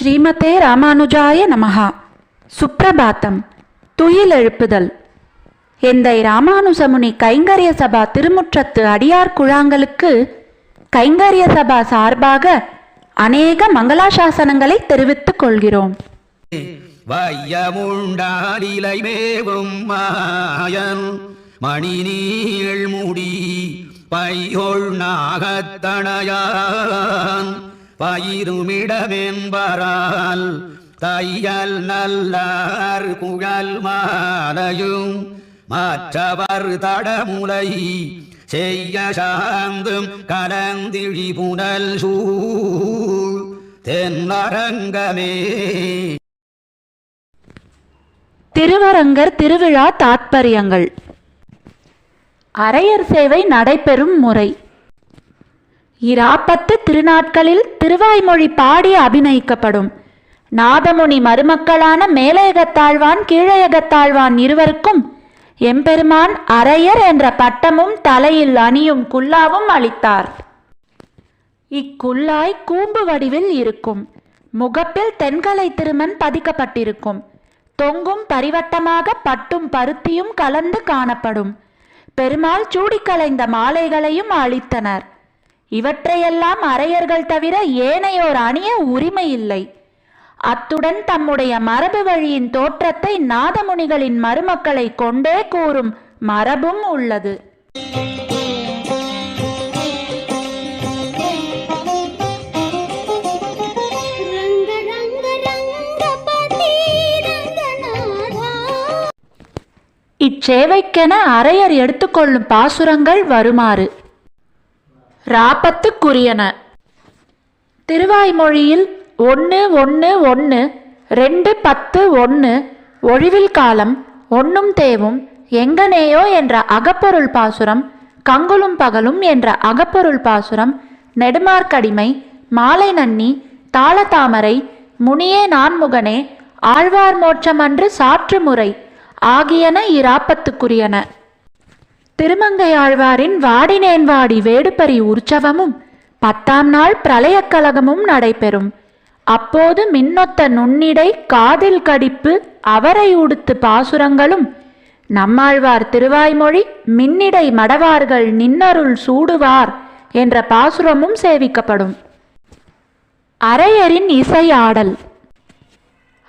ஸ்ரீமதே ராமானுஜாய நமஹா. சுப்பிரபாத்தம் துயில் எழுப்புதல். எந்தை ராமானுஜமுனி கைங்கரிய சபா திருமுற்றத்து அடியார் குழாங்களுக்கு கைங்கரிய சபா சார்பாக அநேக மங்களாசாசனங்களை தெரிவித்துக் கொள்கிறோம். வையமுண்டாடிலை மேவும் மாயன். மணி நீள் முடி பையொள் நாகத்தணையான் பயிருமிடமென்பரால் தையல் நல்லார் குழல் மாலையும் மற்றவர் தடமுலை செய்ய சாந்தும் கலந்திழி புனல் சூழ் தென்னரங்கமே. திருவரங்கர் திருவிழா தாத்பரியங்கள். அரையர் சேவை நடைபெறும் முறை. இராப்பத்து திருநாட்களில் திருவாய்மொழி பாடி அபிநயிக்கப்படும். நாதமுனி மருமக்களான மேலையகத்தாழ்வான் கீழையகத்தாழ்வான் இருவருக்கும் எம்பெருமான் அரையர் என்ற பட்டமும் தலையில் அணியும் குல்லாவும் அளித்தார். இக்குல்லாய் கூம்பு வடிவில் இருக்கும். முகப்பில் தென்கலை திருமண் பதிக்கப்பட்டிருக்கும். தொங்கும் பரிவட்டமாக பட்டும் பருத்தியும் கலந்து காணப்படும். பெருமாள் சூடிக்கலைந்த மாலைகளையும் அளித்தனர். இவற்றையெல்லாம் அறையர்கள் தவிர ஏனையோர் அணிய உரிமை இல்லை அத்துடன் தம்முடைய மரபு வழியின் தோற்றத்தை நாதமுனிகளின் மருமக்களை கொண்டே கூறும் மரபும் உள்ளது. இச்சேவைக்கென அறையர் எடுத்துக்கொள்ளும் பாசுரங்கள் வருமாறு. ராபத்துக்குரியன. திருவாய்மொழியில் ஒன்று ஒன்று ஒன்று ரெண்டு பத்து ஒன்று ஒழிவில் காலம் ஒன்னும் தேவும் எங்கனேயோ என்ற அகப்பொருள் பாசுரம் கங்குலும் பகலும் என்ற அகப்பொருள் பாசுரம் நெடுமார்க்கடிமை மாலை நன்னி தாளதாமரை முனியே நான்முகனே ஆழ்வார் மோட்சமன்று சாற்று முறை ஆகியன இராப்பத்துக்குரியன திருமங்கையாழ்வாரின் வாடினேன்வாடி வேடுபரி உற்சவமும் பத்தாம் நாள் பிரளயக்கழகமும் நடைபெறும். அப்போது மின்னொத்த நுண்ணிடை காதில் கடிப்பு அவரை உடுத்து பாசுரங்களும் நம்மாழ்வார் திருவாய்மொழி மின்னிடை மடவார்கள் நின்னருள் சூடுவார் என்ற பாசுரமும் சேவிக்கப்படும். அரையரின் இசை ஆடல்.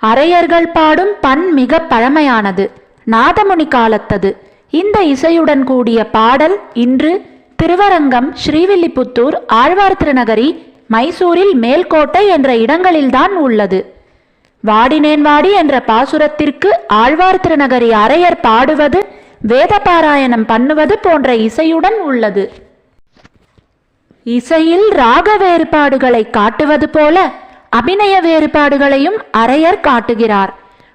அரையர்கள் பாடும் பண் மிக பழமையானது நாதமுனி காலத்தது. இந்த இசையுடன் கூடிய பாடல் இன்று திருவரங்கம் ஸ்ரீவில்லிபுத்தூர் ஆழ்வார் திருநகரி மைசூரில் மேல்கோட்டை என்ற இடங்களில்தான் உள்ளது. வாடினேன் வாடி என்ற பாசுரத்திற்கு ஆழ்வார் திருநகரி அரையர் பாடுவது வேத பாராயணம் பண்ணுவது போன்ற இசையுடன் உள்ளது. இசையில் ராக வேறுபாடுகளை காட்டுவது போல அபிநய வேறுபாடுகளையும் அரையர் காட்டுகிறார்.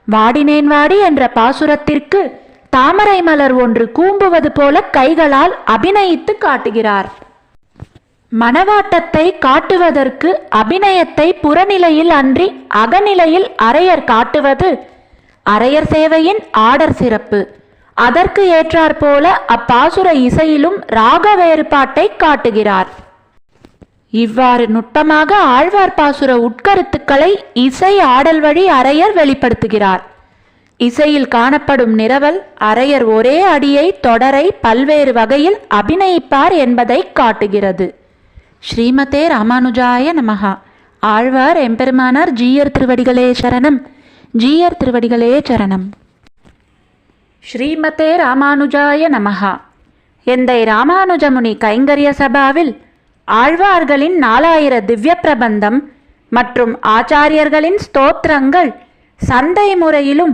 வாடினேன் வாடி என்ற பாசுரத்திற்கு தாமரை மலர் ஒன்று கூம்புவது போல கைகளால் அபிநயித்து காட்டுகிறார். மனவாட்டத்தை காட்டுவதற்கு அபிநயத்தை புறநிலையில் அன்றி அகநிலையில் அரையர் காட்டுவது அரையர் சேவையின் ஆடர் சிறப்பு. அதற்கு ஏற்றாற்போல அப்பாசுர இசையிலும் ராக வேறுபாட்டை காட்டுகிறார். இவ்வாறு நுட்பமாக ஆழ்வார் பாசுர உட்கருத்துக்களை இசை ஆடல் வழி அரையர் வெளிப்படுத்துகிறார். இசையில் காணப்படும் நிரவல் அரையர் ஒரே அடியை தொடரை பல்வேறு வகையில் அபிநயிப்பார் என்பதை காட்டுகிறது. ஸ்ரீமதே ராமானுஜாய நமகா ஆழ்வார் எம்பெருமானார் ஜீயர் திருவடிகளே சரணம். ஜீயர் திருவடிகளே சரணம். ஸ்ரீமதே ராமானுஜாய நமகா எந்தை ராமானுஜமுனி கைங்கரிய சபாவில் ஆழ்வார்களின் நாலாயிர திவ்ய பிரபந்தம் மற்றும் ஆச்சாரியர்களின் ஸ்தோத்திரங்கள் சந்தை முறையிலும்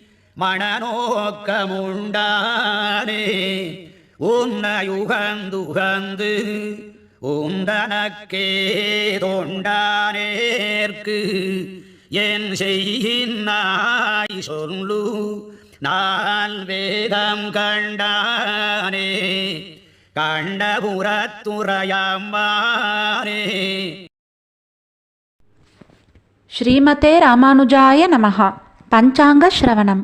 மணநோக்கமுண்டானே உன்னையுகந்துகந்து உந்தனக்கே தொண்டானேற்கு. என் செய்யினாய் சொல்லு நான் வேதம் கண்டானே. கண்டபுரத்துறையம்மானே ஸ்ரீமதே ராமானுஜாய நமः பஞ்சாங்க ஸ்ரவணம்.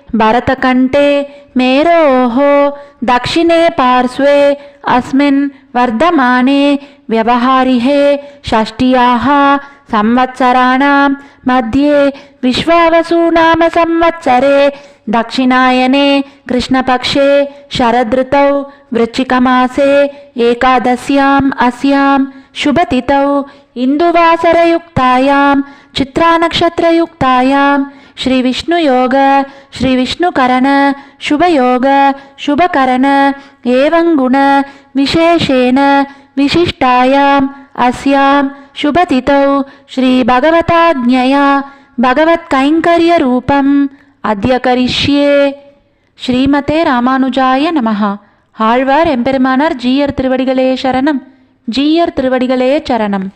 भरतकण्ठे मेरोः दक्षिणे पार्श्वे अस्मिन् वर्धमाने व्यवहारिहे षष्ट्याः संवत्सराणां मध्ये विश्वावसुनाम संवत्सरे दक्षिणायने कृष्णपक्षे शरदृतौ वृश्चिकमासे एकादश्याम् अस्यां शुभतिथौ इन्दुवासरयुक्तायां चित्रानक्षत्रयुक्तायां శ్రీ విష్ణు యోగ శ్రీ విష్ణు కరణ శుభయోగ శుభకరణ ఏవం గుణ విశేషేణ విశిష్టాయాం అస్యాం శుభతిథౌ శ్రీ భగవతాజ్ఞయా భగవత్కైంకర్య రూపం అధ్యకరిష్యే ஸ்ரீமதே ராமானுஜாய நமஹா ஆழ்வார் எம்பெருமானார் ஜீயர் திருவடிகளே சரணம் ஜீயர் திருவடிகளே சரணம்